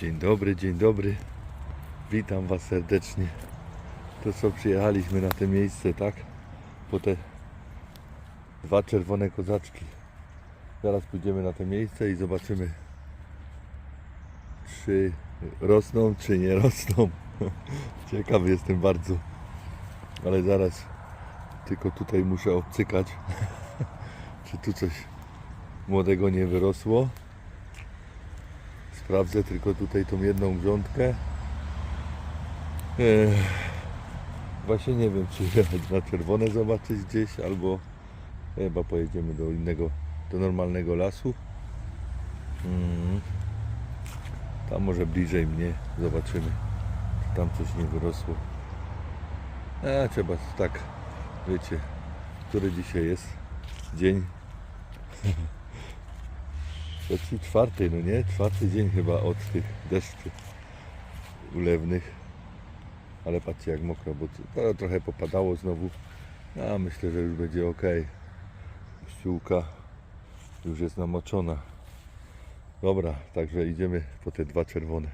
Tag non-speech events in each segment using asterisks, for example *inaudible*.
Dzień dobry, dzień dobry. Witam Was serdecznie. To co przyjechaliśmy na to miejsce, tak? Po te dwa czerwone kozaczki. Zaraz pójdziemy na to miejsce i zobaczymy, czy rosną, czy nie rosną. *laughs* Ciekawy jestem bardzo. Ale zaraz tylko tutaj muszę obcykać, *laughs* czy tu coś młodego nie wyrosło. Sprawdzę tylko tutaj tą jedną grządkę. Ech, Właśnie nie wiem, czy jechać na czerwone zobaczyć gdzieś, albo chyba pojedziemy do innego, do normalnego lasu. Mm. Tam może bliżej mnie, zobaczymy, czy tam coś nie wyrosło. A, trzeba tak, wiecie, który dzisiaj jest dzień. *laughs* Trzeci, czwarty, no nie? Czwarty dzień chyba od tych deszczy ulewnych. Ale patrzcie jak mokro, bo to trochę popadało znowu. A myślę, że już będzie ok. Ściółka już jest namoczona. Dobra, także idziemy po te dwa czerwone.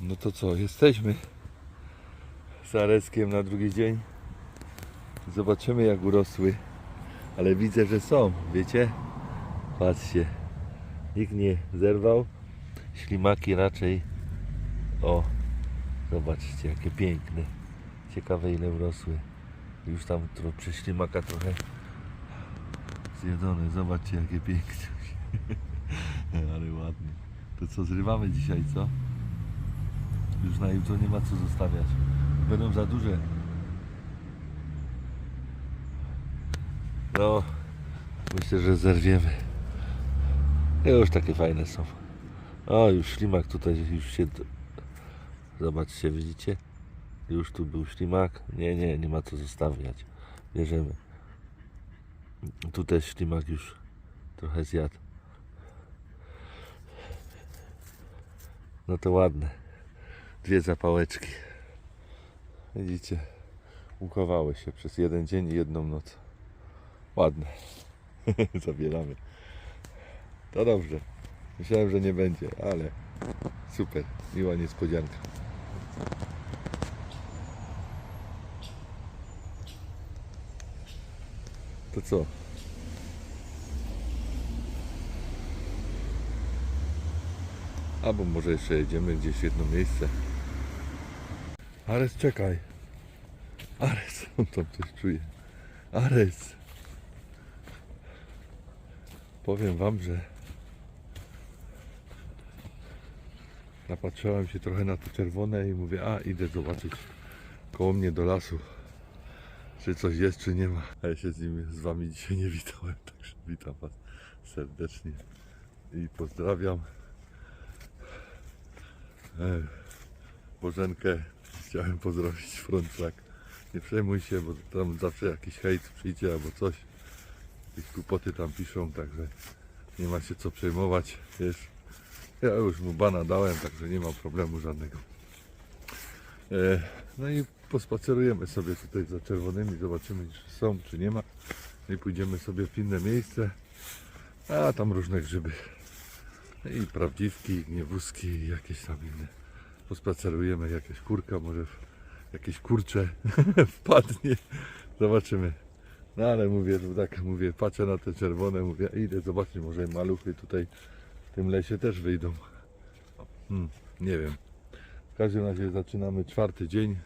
No to co, jesteśmy z Areskiem na drugi dzień. Zobaczymy jak urosły. Ale widzę, że są, wiecie? Patrzcie. Nikt nie zerwał. Ślimaki raczej. O, zobaczcie, jakie piękne. Ciekawe ile urosły. Już tam tro, przy ślimaka trochę zjedzone. Zobaczcie, jakie piękne. *laughs* Ale ładnie. To co, zrywamy dzisiaj, co? Już na jutro nie ma co zostawiać. Będą za duże. No, myślę, że zerwiemy. Już takie fajne są. O, już ślimak tutaj już się... Zobaczcie, widzicie? Już tu był ślimak. Nie, nie, nie ma co zostawiać. Bierzemy. Tu też ślimak już trochę zjadł. No to ładne. Dwie zapałeczki. Widzicie? Uchowały się przez jeden dzień i jedną noc. Ładne. *laughs* Zabieramy. To dobrze. Myślałem, że nie będzie, ale super. Miła niespodzianka. To co? Albo może jeszcze jedziemy gdzieś w jedno miejsce. Ares, czekaj. Ares, *laughs* on tam coś czuje. Ares. Powiem wam, że napatrzyłem się trochę na te czerwone i mówię, a idę zobaczyć koło mnie do lasu, czy coś jest, czy nie ma. A ja się z nim, z wami dzisiaj nie witałem, *laughs* także witam was serdecznie i pozdrawiam. Bożenkę chciałem pozdrowić Frączak. Nie przejmuj się, bo tam zawsze jakiś hejt przyjdzie albo coś. Jakieś głupoty tam piszą, także nie ma się co przejmować, wiesz. Ja już mu bana dałem, także nie ma problemu żadnego. E, no i pospacerujemy sobie tutaj za czerwonymi, zobaczymy czy są, czy nie ma. No I pójdziemy sobie w inne miejsce. A tam różne grzyby. I prawdziwki, gniewuski, i jakieś tam inne. Pospacerujemy, jakaś kurka, może jakieś kurcze *laughs* wpadnie. Zobaczymy. No ale mówię, tak mówię, patrzę na te czerwone, mówię, idę zobaczyć, może maluchy tutaj w tym lesie też wyjdą. Hmm, nie wiem. W każdym razie zaczynamy czwarty dzień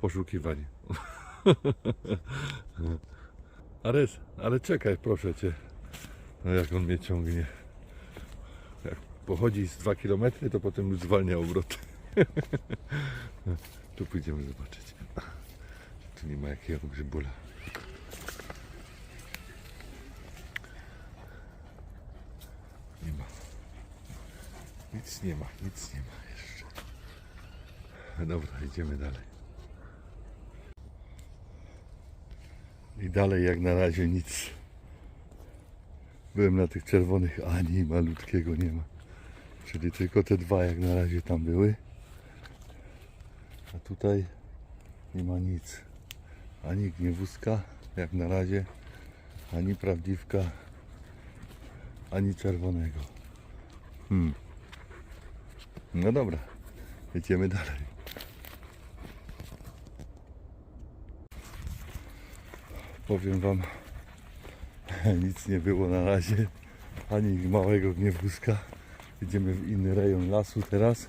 poszukiwań. *laughs* Ares, ale czekaj, proszę cię. No jak on mnie ciągnie. Jak pochodzi z 2 km, to potem już zwalnia obroty. *laughs* tu pójdziemy zobaczyć. Czy tu nie ma jakiego grzybula. Nie ma. Nic nie ma, nic nie ma jeszcze. Dobra, idziemy dalej. I dalej jak na razie nic. Byłem na tych czerwonych, ani malutkiego nie ma. Czyli tylko te dwa jak na razie tam były. A tutaj nie ma nic. Ani gniewuska jak na razie, ani prawdziwka, ani czerwonego. Hmm. No dobra, jedziemy dalej. Powiem wam, *laughs* nic nie było na razie, ani małego gniewuska. Idziemy w inny rejon lasu teraz.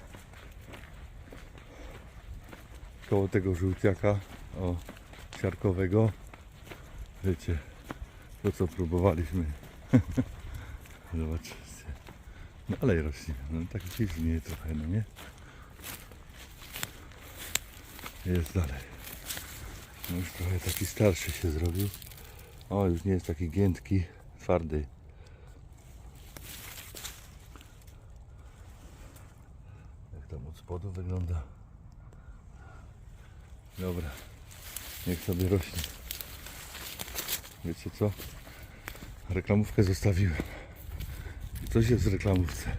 Koło tego żółciaka, o, siarkowego. Wiecie, to co próbowaliśmy. *laughs* Zobaczcie. No ale rośnie, no tak dziwnie trochę, no nie? Jest dalej. No już trochę taki starszy się zrobił. O, już nie jest taki giętki, twardy. Jak tam od spodu wygląda. Dobra, niech sobie rośnie. Wiecie co? Reklamówkę zostawiłem. Coś jest w reklamówce.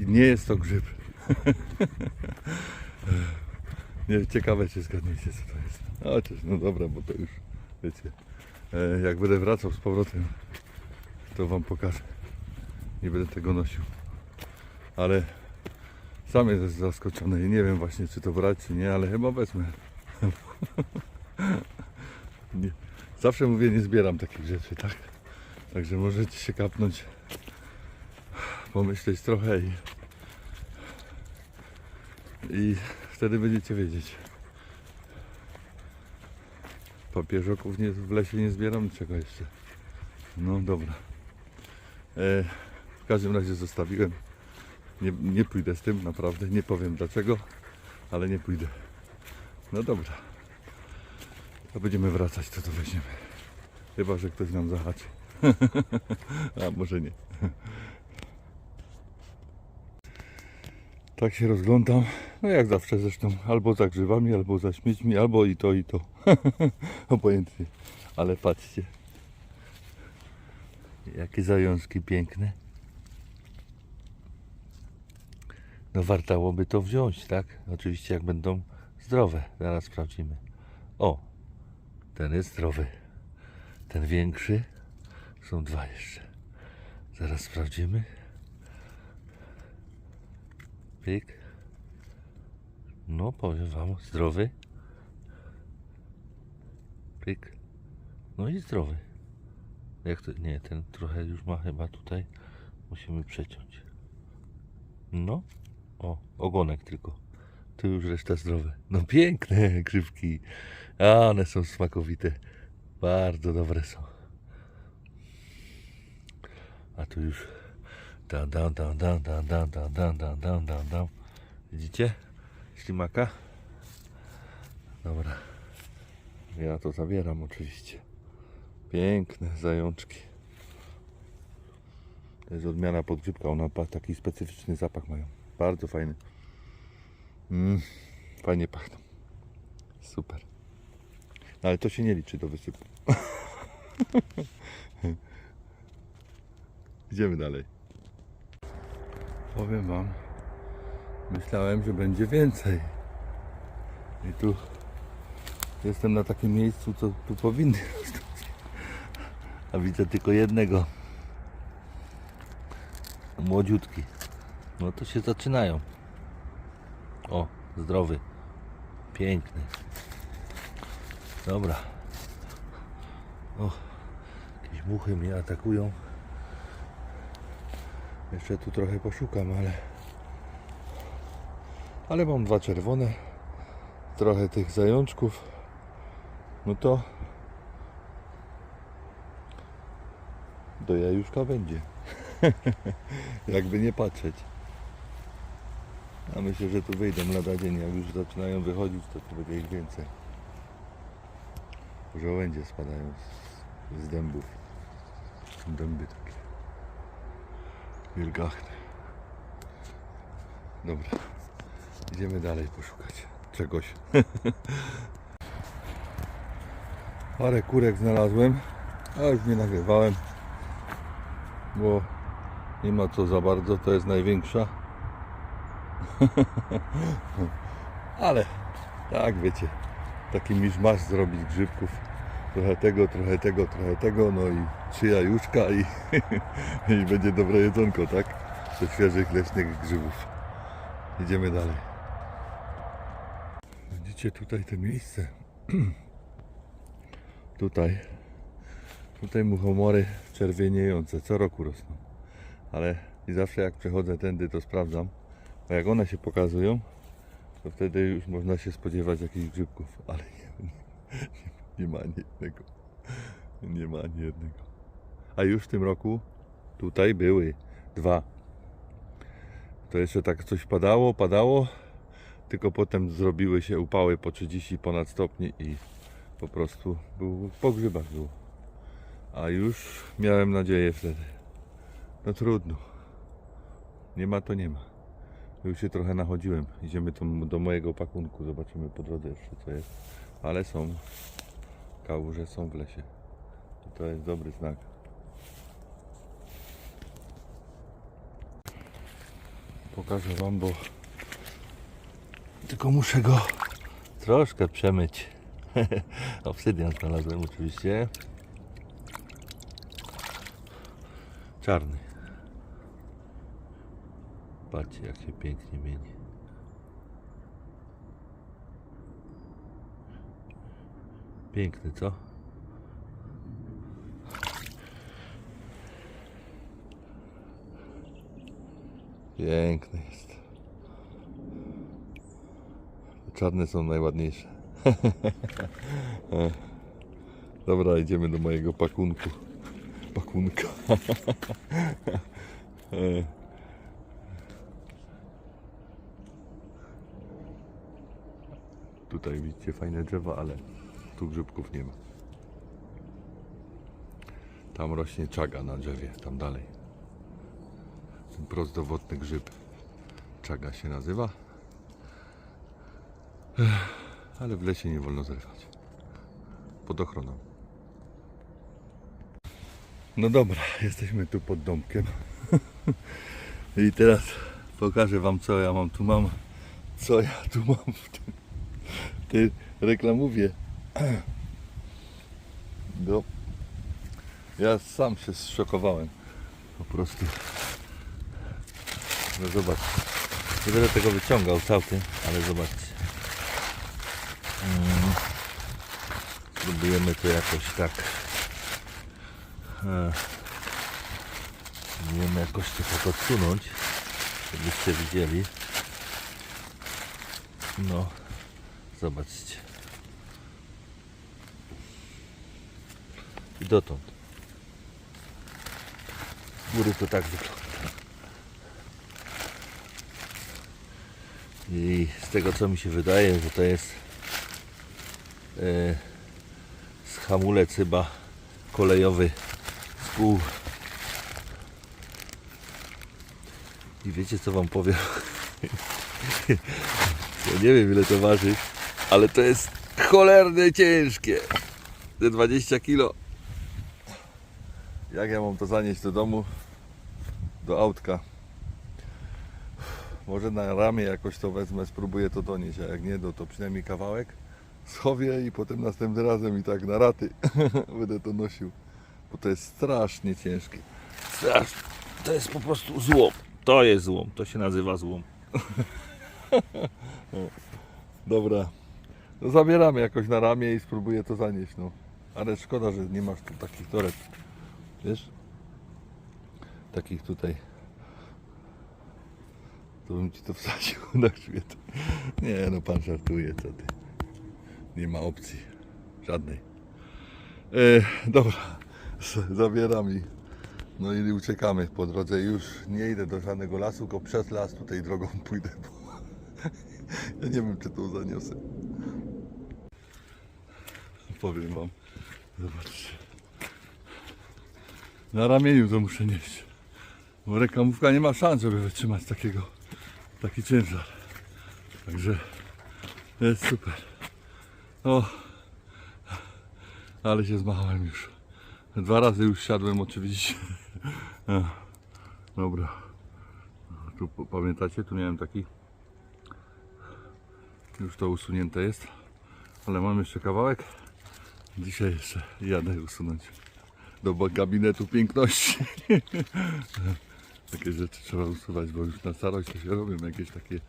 I nie jest to grzyb. *laughs* nie, ciekawe czy zgadniecie co to jest. Chociaż no dobra, bo to już wiecie. E, jak będę wracał z powrotem, to wam pokażę. Nie będę tego nosił. Ale sam jestem zaskoczony i nie wiem właśnie czy to brać czy nie, ale chyba wezmę. *laughs* nie. Zawsze mówię nie zbieram takich rzeczy, tak? Także możecie się kapnąć, pomyśleć trochę i, i wtedy będziecie wiedzieć. Papieżoków nie, w lesie nie zbieram, czego jeszcze. No dobra. E, w każdym razie zostawiłem. Nie, nie pójdę z tym, naprawdę. Nie powiem dlaczego, ale nie pójdę. No dobra. To będziemy wracać, to to weźmiemy. Chyba, że ktoś nam zahaczy. *laughs* A może nie. Tak się rozglądam. No jak zawsze zresztą. Albo za grzybami, albo za śmiećmi, albo i to, i to. *laughs* Obojętnie. Ale patrzcie. Jakie zajączki piękne. No wartałoby to wziąć, tak? Oczywiście jak będą zdrowe. Zaraz sprawdzimy. O, ten jest zdrowy. Ten większy. Są dwa jeszcze. Zaraz sprawdzimy. Pyk. No, powiem wam, zdrowy. Pyk. No i zdrowy. Jak to? Nie, ten trochę już ma chyba tutaj. Musimy przeciąć. No. O, ogonek tylko. Tu już reszta zdrowe. No piękne grzybki. A one są smakowite. Bardzo dobre są. A tu już dan dan dan dan dan dan dan dan dan dan dan Widzicie? Ślimaka? Dobra. Ja to zabieram oczywiście. Piękne zajączki. To jest odmiana podgrzybka. Ona ma taki specyficzny zapach mają. Bardzo fajny. Mm, fajnie pachną. Super. No, ale to się nie liczy do wysypu. Idziemy dalej. Powiem Wam, myślałem, że będzie więcej. I tu jestem na takim miejscu, co tu powinny. *laughs* A widzę tylko jednego. Młodziutki. No to się zaczynają. O, zdrowy. Piękny. Dobra. O, jakieś muchy mnie atakują. Jeszcze tu trochę poszukam, ale ale mam dwa czerwone trochę tych zajączków. No to do jajuszka będzie. *laughs* Jakby nie patrzeć. A myślę, że tu wyjdą lada dzień jak już zaczynają wychodzić to tu będzie ich więcej. Żołędzie spadają z, z dębów. Dęby takie wilgachne. Dobra, idziemy dalej poszukać czegoś. *laughs* Parę kurek znalazłem, a już nie nagrywałem, bo nie ma co za bardzo, to jest największa. *laughs* Ale tak wiecie, taki miszmasz zrobić grzybków. Trochę tego, trochę tego, trochę tego, no i trzy jajuszka i, *laughs* i będzie dobre jedzonko, tak? Jeszcze świeżych leśnych grzybów. Idziemy dalej. Widzicie tutaj to miejsce? *clears throat* tutaj. Tutaj muchomory czerwieniejące co roku rosną. Ale i zawsze jak przechodzę tędy to sprawdzam. Bo jak one się pokazują, to wtedy już można się spodziewać jakichś grzybków. Ale *laughs* nie, nie, nie ma ani jednego. Nie ma ani jednego. A już w tym roku tutaj były dwa. To jeszcze tak coś padało, padało, tylko potem zrobiły się upały po 30 ponad stopni i po prostu był, po grzybach było. A już miałem nadzieję wtedy. No trudno. Nie ma to nie ma. Już się trochę nachodziłem. Idziemy tu do mojego pakunku. Zobaczymy po drodze jeszcze co jest. Ale są kałuże są w lesie. To jest dobry znak. Pokażę wam, bo tylko muszę go troszkę przemyć. *laughs* Obsydian znalazłem oczywiście. Czarny. Patrzcie jak się pięknie mieni. Piękny, co? Piękny jest. Czarne są najładniejsze. *laughs* Dobra, idziemy do mojego pakunku. Pakunka. *laughs* Tutaj widzicie fajne drzewa, ale tu grzybków nie ma. Tam rośnie czaga na drzewie, tam dalej. Ten prozdrowotny grzyb. Czaga się nazywa. Ale w lesie nie wolno zrywać. Pod ochroną. No dobra, jesteśmy tu pod domkiem. *laughs* I teraz pokażę wam co ja mam tu mam. Co ja tu mam w tym tej reklamówie. *clears throat* No. Ja sam się zszokowałem. Po prostu. No zobacz. Nie będę tego wyciągał całkiem, ale zobaczcie. Mm. Spróbujemy to jakoś tak. E, Spróbujemy jakoś to tak odsunąć, żebyście widzieli. No, zobaczcie. Dotąd. Z góry to tak wygląda. I z tego co mi się wydaje, że to jest e, z hamulec chyba kolejowy z kół. I wiecie co wam powiem? *laughs* Ja nie wiem ile to waży, ale to jest cholerne ciężkie. Te 20 kilo. Jak ja mam to zanieść do domu? Do autka. Może na ramię jakoś to wezmę, spróbuję to donieść, a jak nie, to, to przynajmniej kawałek schowię i potem następnym razem i tak na raty *laughs* będę to nosił. Bo to jest strasznie ciężkie. Strasznie. To jest po prostu złom. To jest złom. To się nazywa złom. *laughs* Dobra. No zabieramy jakoś na ramię i spróbuję to zanieść, no. Ale szkoda, że nie masz tu takich toreb. Wiesz? Takich tutaj. To bym ci to wsadził *laughs* na świat. Nie no, pan żartuje, co ty. Nie ma opcji. Żadnej. E, dobra. *laughs* Zabieram i no i uciekamy po drodze. Już nie idę do żadnego lasu, tylko przez las tutaj drogą *laughs* pójdę, bo ja nie wiem, czy to zaniosę. Powiem wam. Zobaczcie. Na ramieniu to muszę nieść. Bo reklamówka nie ma szans, żeby wytrzymać takiego, taki ciężar. Także jest super. O, ale się zmachałem już. Dwa razy już siadłem oczywiście. Ech, Dobra. Tu pamiętacie, tu miałem taki. Już to usunięte jest. Ale mam jeszcze kawałek. Dzisiaj jeszcze jadę usunąć do ba- gabinetu piękności. *laughs* Takie rzeczy trzeba usuwać, bo już na starość to się robią jakieś takie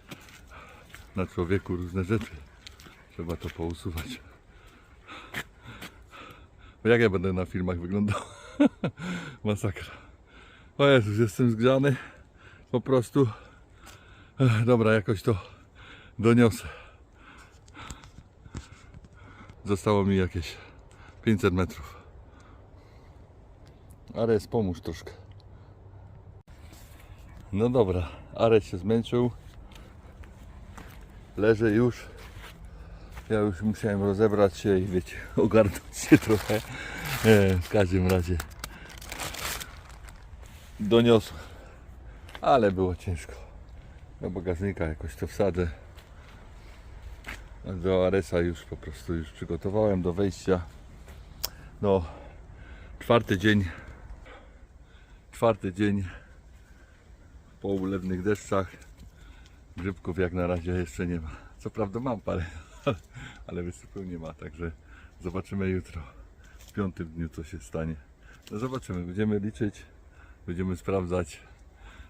na człowieku różne rzeczy. Trzeba to pousuwać. Bo jak ja będę na filmach wyglądał? *laughs* Masakra. O Jezus, jestem zgrzany. Po prostu. Dobra, jakoś to doniosę. Zostało mi jakieś 500 metrów. Ares, pomóż troszkę. No dobra, Ares się zmęczył. Leży już. Ja już musiałem rozebrać się i wiecie, *laughs* ogarnąć się trochę. E, w każdym razie doniosłem. Ale było ciężko. Do bagażnika jakoś to wsadzę. Do Aresa już po prostu już przygotowałem do wejścia. No, czwarty dzień. Czwarty dzień po ulewnych deszczach. Grzybków jak na razie jeszcze nie ma. Co prawda mam parę, *laughs* ale wysypu nie ma, także zobaczymy jutro. W piątym dniu co się stanie. No zobaczymy, będziemy liczyć, będziemy sprawdzać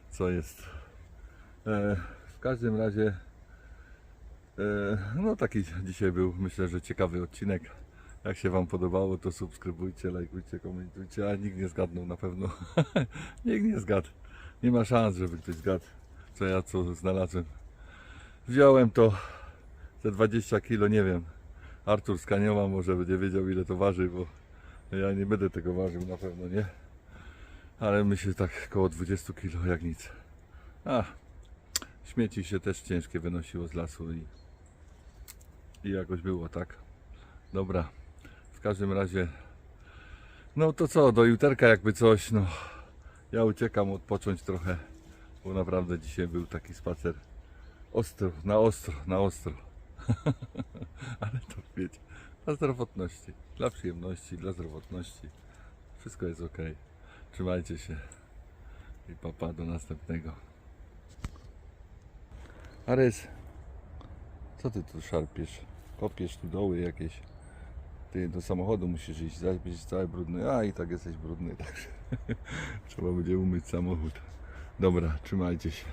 co jest. E, w każdym razie e, no taki dzisiaj był myślę, że ciekawy odcinek. Jak się Wam podobało, to subskrybujcie, lajkujcie, komentujcie, a nikt nie zgadnął na pewno. *laughs* nikt nie zgadł. Nie ma szans, żeby ktoś zgadł, co ja co znalazłem. Wziąłem to te 20 kilo, nie wiem. Artur z Kaniowa może będzie wiedział ile to waży, bo ja nie będę tego ważył na pewno, nie? Ale myślę tak koło 20 kilo jak nic. A, śmieci się też ciężkie wynosiło z lasu i, i jakoś było, tak? Dobra, każdym razie no to co, do juterka jakby coś, no ja uciekam odpocząć trochę, bo naprawdę dzisiaj był taki spacer ostro, na ostro, na ostro. *laughs* Ale to wiecie, dla zdrowotności, dla przyjemności, dla zdrowotności. Wszystko jest ok. Trzymajcie się i papa do następnego. Arys, co ty tu szarpiesz? Kopiesz tu doły jakieś. Ty do samochodu musisz iść, zaś będziesz cały brudny. A i tak jesteś brudny, także *laughs* trzeba będzie umyć samochód. Dobra, trzymajcie się.